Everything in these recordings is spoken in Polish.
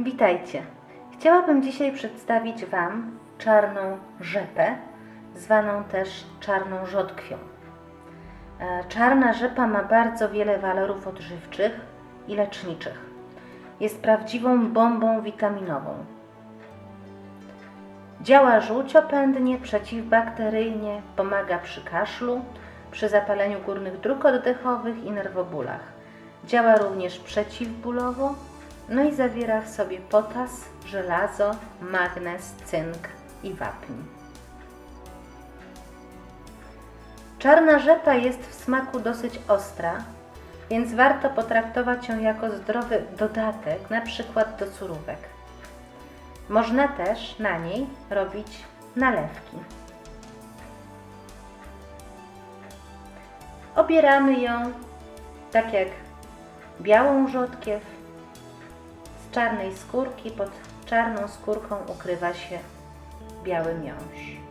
Witajcie. Chciałabym dzisiaj przedstawić Wam czarną rzepę, zwaną też czarną rzodkwią. E, Czarna rzepa ma bardzo wiele walorów odżywczych i leczniczych. Jest prawdziwą bombą witaminową. Działa żółciopędnie, przeciwbakteryjnie, pomaga przy kaszlu, przy zapaleniu górnych dróg oddechowych i nerwobólach. Działa również przeciwbólowo, no i zawiera w sobie potas, żelazo, magnez, cynk i wapń. Czarna rzepa jest w smaku dosyć ostra, więc warto potraktować ją jako zdrowy dodatek, na przykład do surówek. Można też na niej robić nalewki. Obieramy ją tak jak białą rzodkiew. Czarnej skórki pod czarną skórką ukrywa się biały miąższ.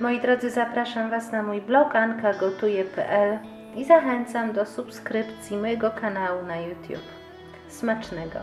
Moi drodzy, zapraszam Was na mój blog ankagotuje.pl i zachęcam do subskrypcji mojego kanału na YouTube. Smacznego!